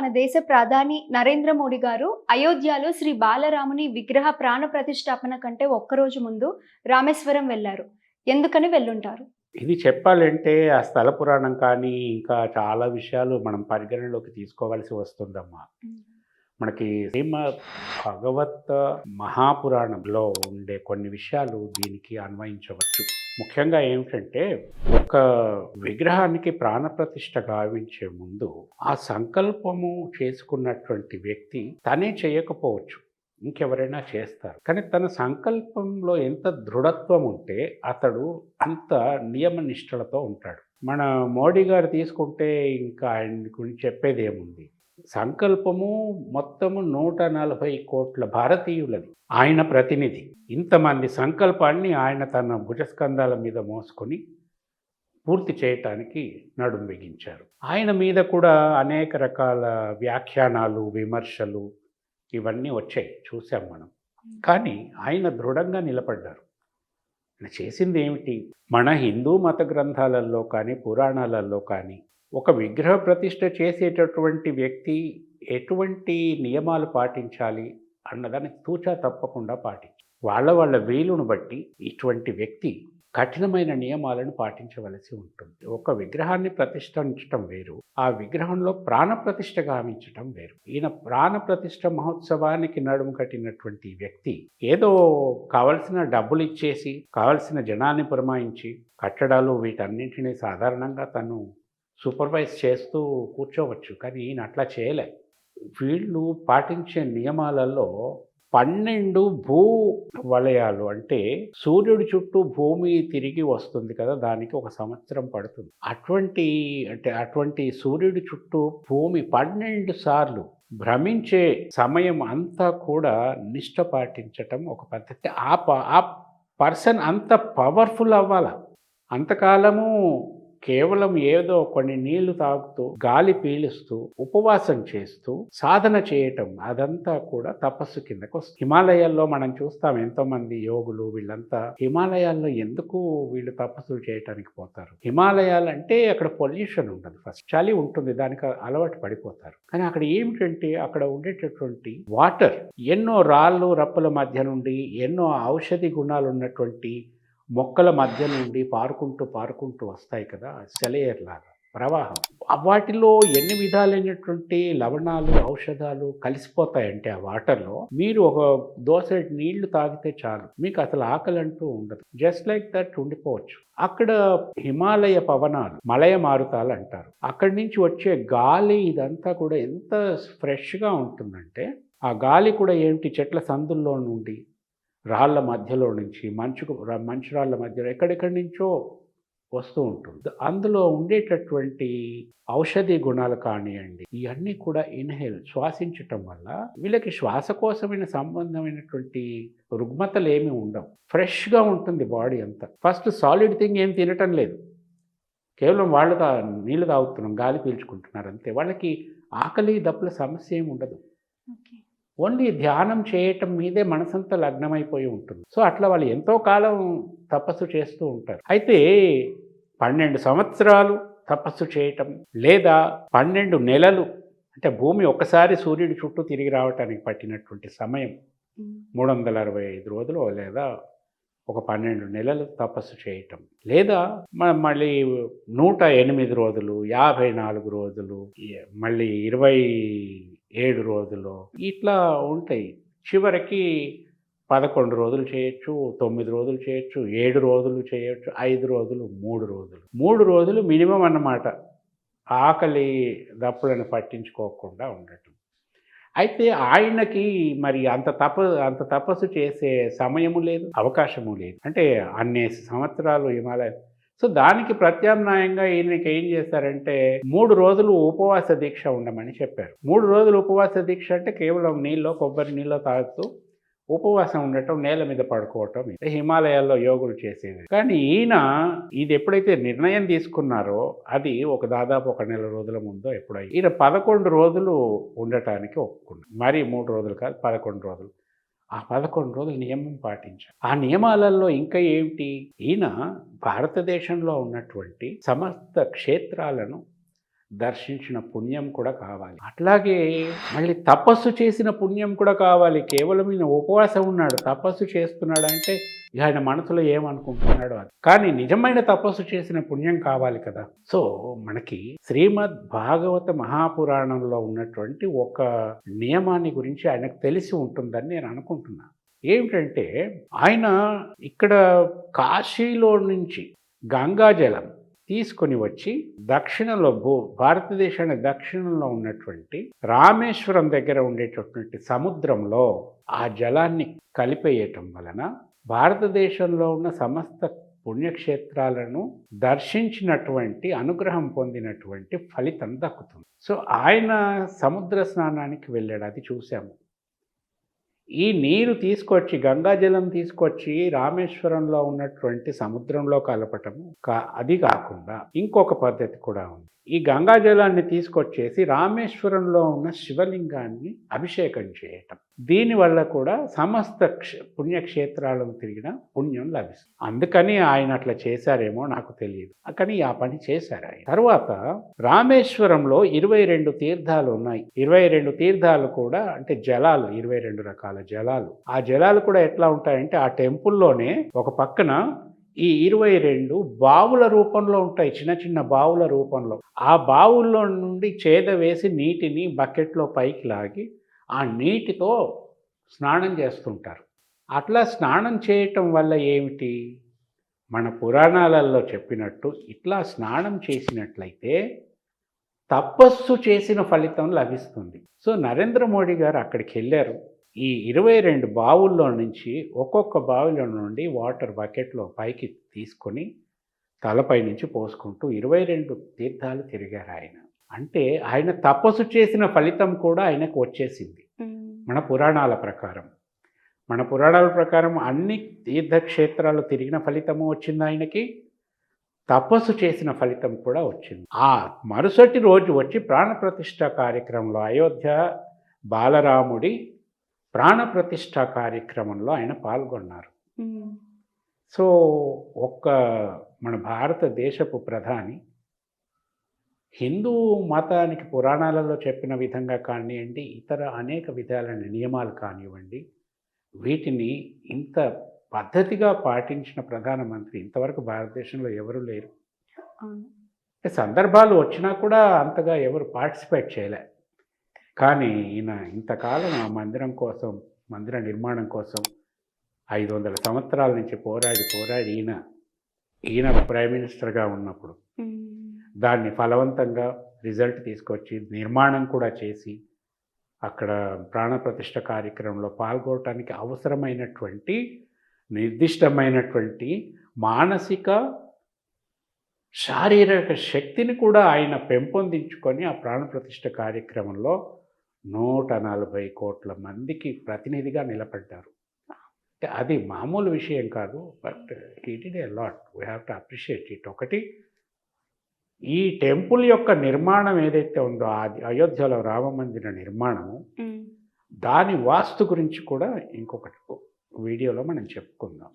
మన దేశ ప్రధాని నరేంద్ర మోడీ గారు అయోధ్యలో శ్రీ బాలరాముని విగ్రహ ప్రాణ ప్రతిష్టాపన కంటే ఒక్కరోజు ముందు రామేశ్వరం వెళ్ళారు. ఎందుకని వెళ్ళుంటారు? ఇది చెప్పాలంటే ఆ స్థల పురాణం కానీ ఇంకా చాలా విషయాలు మనం పరిగణలోకి తీసుకోవాల్సి వస్తుందమ్మా. మనకి శ్రీమ భగవత్ మహాపురాణంలో ఉండే కొన్ని విషయాలు దీనికి అన్వయించవచ్చు. ముఖ్యంగా ఏమిటంటే ఒక విగ్రహానికి ప్రాణప్రతిష్ఠ గావించే ముందు ఆ సంకల్పము చేసుకున్నటువంటి వ్యక్తి తనే చేయకపోవచ్చు. ఇంకెవరైనా చేస్తారు. కానీ తన సంకల్పంలో ఎంత దృఢత్వం ఉంటే అతడు అంత నియమ నిష్ఠలతో ఉంటాడు. మన మోడీ గారు తీసుకుంటే ఇంకా ఆయన గురించి చెప్పేది ఏముంది? సంకల్పము మొత్తము నూట నలభై కోట్ల భారతీయులది. ఆయన ప్రతినిధి. ఇంతమంది సంకల్పాన్ని ఆయన తన భుజస్కంధాల మీద మోసుకొని పూర్తి చేయటానికి నడుం బిగించారు. ఆయన మీద కూడా అనేక రకాల వ్యాఖ్యానాలు విమర్శలు ఇవన్నీ వచ్చాయి. చూసాం మనం. కానీ ఆయన దృఢంగా నిలబడ్డారు. ఆయన చేసింది ఏమిటి? మన హిందూ మత గ్రంథాలలో కానీ పురాణాలలో కానీ ఒక విగ్రహ ప్రతిష్ట చేసేటటువంటి వ్యక్తి ఎటువంటి నియమాలు పాటించాలి అన్నదాన్ని తూచా తప్పకుండా పాటించాలి. వాళ్ళ వాళ్ళ వీలును బట్టి ఇటువంటి వ్యక్తి కఠినమైన నియమాలను పాటించవలసి ఉంటుంది. ఒక విగ్రహాన్ని ప్రతిష్ఠించటం వేరు ఆ విగ్రహంలో ప్రాణ ప్రతిష్ఠ గావించటం వేరు. ఈయన ప్రాణ ప్రతిష్ఠ మహోత్సవానికి నడుము కట్టినటువంటి వ్యక్తి ఏదో కావలసిన డబ్బులు ఇచ్చేసి కావలసిన జనాన్ని పురమాయించి కట్టడాలు వీటన్నింటినీ సాధారణంగా తను సూపర్వైజ్ చేస్తూ కూర్చోవచ్చు కానీ ఈయన అట్లా చేయలే. వీళ్ళు పాటించే నియమాలలో పన్నెండు భూ వలయాలు అంటే సూర్యుడి చుట్టూ భూమి తిరిగి వస్తుంది కదా దానికి ఒక సంవత్సరం పడుతుంది. అటువంటి అంటే అటువంటి సూర్యుడి చుట్టూ భూమి పన్నెండు సార్లు భ్రమించే సమయం అంతా కూడా నిష్ట పాటించటం ఒక పద్ధతి. ఆ ప- ఆ పర్సన్ అంత పవర్ఫుల్ అవ్వాల? అంతకాలము కేవలం ఏదో కొన్ని నీళ్ళు తాగుతూ గాలి పీలుస్తూ ఉపవాసం చేస్తూ సాధన చేయటం అదంతా కూడా తపస్సు కిందకు వస్తుంది. హిమాలయాల్లో మనం చూస్తాం ఎంతోమంది యోగులు వీళ్ళంతా హిమాలయాల్లో ఎందుకు వీళ్ళు తపస్సులు చేయటానికి పోతారు? హిమాలయాలంటే అక్కడ పొల్యూషన్ ఉండదు ఫస్ట్. చలి ఉంటుంది దానికి అలవాటు పడిపోతారు. కానీ అక్కడ ఏమిటంటే అక్కడ ఉండేటటువంటి వాటర్ ఎన్నో రాళ్ళు రప్పల మధ్య నుండి ఎన్నో ఔషధి గుణాలు ఉన్నటువంటి మొక్కల మధ్య నుండి పారుకుంటూ పారుకుంటూ వస్తాయి కదా సెలయర్లాగా ప్రవాహం. వాటిలో ఎన్ని విధాలైనటువంటి లవణాలు ఔషధాలు కలిసిపోతాయంటే ఆ వాటర్లో మీరు ఒక దోశ నీళ్ళు తాగితే చాలు. మీకు అసలు ఆకలి అంటూ ఉండదు. జస్ట్ లైక్ దట్ ఉండిపోవచ్చు. అక్కడ హిమాలయ పవనాలు మలయ మారుతాలు అంటారు. అక్కడి నుంచి వచ్చే గాలి ఇదంతా కూడా ఎంత ఫ్రెష్గా ఉంటుందంటే ఆ గాలి కూడా ఏమిటి చెట్ల సందుల్లో నుండి రాళ్ళ మధ్యలో నుంచి మంచుకు మంచు రాళ్ళ మధ్యలో ఎక్కడెక్కడి నుంచో వస్తూ ఉంటుంది. అందులో ఉండేటటువంటి ఔషధి గుణాలు కానివ్వండి ఇవన్నీ కూడా ఇన్హేల్ శ్వాసించటం వల్ల వీళ్ళకి శ్వాసకోశమైన సంబంధమైనటువంటి రుగ్మతలు ఏమీ ఉండవు. ఫ్రెష్గా ఉంటుంది బాడీ అంతా. ఫస్ట్ సాలిడ్ థింగ్ ఏం తినటం లేదు. కేవలం వాళ్ళు తా నీళ్ళు తాగుతున్నాం గాలి పీల్చుకుంటున్నారు అంతే. వాళ్ళకి ఆకలి దప్పుల సమస్య ఏమి ఉండదు. ఓన్లీ ధ్యానం చేయటం మీదే మనసంతా లగ్నమైపోయి ఉంటుంది. సో అట్లా వాళ్ళు ఎంతో కాలం తపస్సు చేస్తూ ఉంటారు. అయితే పన్నెండు సంవత్సరాలు తపస్సు చేయటం లేదా పన్నెండు నెలలు అంటే భూమి ఒకసారి సూర్యుడి చుట్టూ తిరిగి రావటానికి పట్టినటువంటి సమయం మూడు వందల అరవై ఐదు రోజులు లేదా ఒక పన్నెండు నెలలు తపస్సు చేయటం లేదా మళ్ళీ నూట ఎనిమిది రోజులు యాభై నాలుగు రోజులు మళ్ళీ ఇరవై ఏడు రోజులు. ఇట్లా ఉంటాయి. చివరికి పదకొండు రోజులు చేయొచ్చు తొమ్మిది రోజులు చేయొచ్చు ఏడు రోజులు చేయొచ్చు ఐదు రోజులు మూడు రోజులు. మూడు రోజులు మినిమం అన్నమాట. ఆకలి దప్పులను పట్టించుకోకుండా ఉండటం. అయితే ఆయనకి మరి అంత తప అంత తపస్సు చేసే సమయము లేదు అవకాశము లేదు. అంటే అన్ని సంవత్సరాలు హిమాలయ సో దానికి ప్రత్యామ్నాయంగా ఈయనకి ఏం చేశారంటే మూడు రోజులు ఉపవాస దీక్ష ఉండమని చెప్పారు. మూడు రోజులు ఉపవాస దీక్ష అంటే కేవలం నీళ్ళు కొబ్బరి నీళ్ళు తాగుతూ ఉపవాసం ఉండటం నేల మీద పడుకోవటం ఇది. హిమాలయాల్లో యోగులు చేసేది. కానీ ఈయన ఇది ఎప్పుడైతే నిర్ణయం తీసుకున్నారో అది ఒక దాదాపు ఒక నెల రోజుల ముందో ఎప్పుడో ఈయన పదకొండు రోజులు ఉండటానికి ఒప్పుకున్నారు. మరి మూడు రోజులు కాదు పదకొండు రోజులు. ఆ పదకొండు రోజులు నియమం పాటించారు ఆ నియమాలలో ఇంకా ఏమిటి? ఈయన భారతదేశంలో ఉన్నటువంటి సమస్త క్షేత్రాలను దర్శించిన పుణ్యం కూడా కావాలి. అట్లాగే మళ్ళీ తపస్సు చేసిన పుణ్యం కూడా కావాలి. కేవలం ఈయన ఉపవాసం ఉన్నాడు. తపస్సు చేస్తున్నాడు అంటే ఆయన మనసులో ఏమనుకుంటున్నాడో అది. కానీ నిజమైన తపస్సు చేసిన పుణ్యం కావాలి కదా. సో మనకి శ్రీమద్ భాగవత మహాపురాణంలో ఉన్నటువంటి ఒక నియమాన్ని గురించి ఆయనకు తెలిసి ఉంటుందని నేను అనుకుంటున్నాను ఏమిటంటే ఆయన ఇక్కడ కాశీలో నుంచి గంగాజలం తీసుకొని వచ్చి దక్షిణలో భూ భారతదేశాన్ని దక్షిణంలో ఉన్నటువంటి రామేశ్వరం దగ్గర ఉండేటటువంటి సముద్రంలో ఆ జలాన్ని కలిపేయటం వలన భారతదేశంలో ఉన్న సమస్త పుణ్యక్షేత్రాలను దర్శించినటువంటి అనుగ్రహం పొందినటువంటి ఫలితం దక్కుతుంది. సో ఆయన సముద్ర స్నానానికి వెళ్ళాడు అది చూసాము ఈ నీరు తీసుకొచ్చి గంగాజలం తీసుకొచ్చి రామేశ్వరంలో ఉన్నటువంటి సముద్రంలో కలపటము కా- అది కాకుండా ఇంకొక పద్ధతి కూడా ఉంది. ఈ గంగాజలాన్ని తీసుకొచ్చేసి రామేశ్వరంలో ఉన్న శివలింగాన్ని అభిషేకం చేయటం. దీనివల్ల కూడా సమస్త పుణ్యక్షేత్రాలను తిరిగిన పుణ్యం లభిస్తుంది. అందుకని ఆయన అట్లా చేశారేమో నాకు తెలియదు. కానీ ఆ పని చేశారు ఆయన. తర్వాత రామేశ్వరంలో ఇరవై రెండు తీర్థాలు ఉన్నాయి. ఇరవై రెండు తీర్థాలు కూడా అంటే జలాలు ఇరవై రెండు రకాల జలాలు. ఆ జలాలు కూడా ఎట్లా ఉంటాయంటే ఆ టెంపుల్లోనే ఒక పక్కన ఈ ఇరవై రెండు బావుల రూపంలో ఉంటాయి చిన్న చిన్న బావుల రూపంలో. ఆ బావుల్లో నుండి చేద వేసి నీటిని బకెట్లో పైకి లాగి ఆ నీటితో స్నానం చేస్తుంటారు. అట్లా స్నానం చేయటం వల్ల ఏమిటి? మన పురాణాలలో చెప్పినట్టు ఇట్లా స్నానం చేసినట్లయితే తపస్సు చేసిన ఫలితం లభిస్తుంది. సో నరేంద్ర మోడీ గారు అక్కడికి వెళ్ళారు. ఈ ఇరవై రెండు బావుల్లో నుంచి ఒక్కొక్క బావిలో నుండి వాటర్ బకెట్లో పైకి తీసుకొని తలపై నుంచి పోసుకుంటూ ఇరవై రెండు తీర్థాలు తిరిగారు ఆయన. అంటే ఆయన తపస్సు చేసిన ఫలితం కూడా ఆయనకు వచ్చేసింది. మన పురాణాల ప్రకారం. మన పురాణాల ప్రకారం అన్ని తీర్థక్షేత్రాలు తిరిగిన ఫలితము వచ్చింది ఆయనకి? తపస్సు చేసిన ఫలితం కూడా వచ్చింది. ఆ మరుసటి రోజు వచ్చి ప్రాణప్రతిష్ఠ కార్యక్రమంలో అయోధ్య బాలరాముడి ప్రాణప్రతిష్ఠ కార్యక్రమంలో ఆయన పాల్గొన్నారు. సో ఒక్క మన భారతదేశపు ప్రధాని హిందూ మతానికి పురాణాలలో చెప్పిన విధంగా కానివ్వండి ఇతర అనేక విధాలైన నియమాలు కానివ్వండి వీటిని ఇంత పద్ధతిగా పాటించిన ప్రధానమంత్రి ఇంతవరకు భారతదేశంలో ఎవరు లేరు. సందర్భాలు వచ్చినా కూడా అంతగా ఎవరు పార్టిసిపేట్ చేయలే. కానీ ఈయన ఇంతకాలం ఆ మందిరం కోసం మందిర నిర్మాణం కోసం ఐదు వందల సంవత్సరాల నుంచి పోరాడి పోరాడి ఈయన ఈయన ప్రైమ్ మినిస్టర్గా ఉన్నప్పుడు దాన్ని ఫలవంతంగా రిజల్ట్ తీసుకొచ్చి నిర్మాణం కూడా చేసి అక్కడ ప్రాణప్రతిష్ఠ కార్యక్రమంలో పాల్గొనడానికి అవసరమైనటువంటి నిర్దిష్టమైనటువంటి మానసిక శారీరక శక్తిని కూడా ఆయన పెంపొందించుకొని ఆ ప్రాణప్రతిష్ఠ కార్యక్రమంలో నూట నలభై కోట్ల మందికి ప్రతినిధిగా నిలబడ్డారు. అంటే అది మామూలు విషయం కాదు but it is a lot we have to appreciate it ఒకటి ఈ టెంపుల్ యొక్క నిర్మాణం ఏదైతే ఉందో అది అయోధ్యలో రామ మందిర నిర్మాణము దాని వాస్తు గురించి కూడా ఇంకొకటి వీడియోలో మనం చెప్పుకుందాం.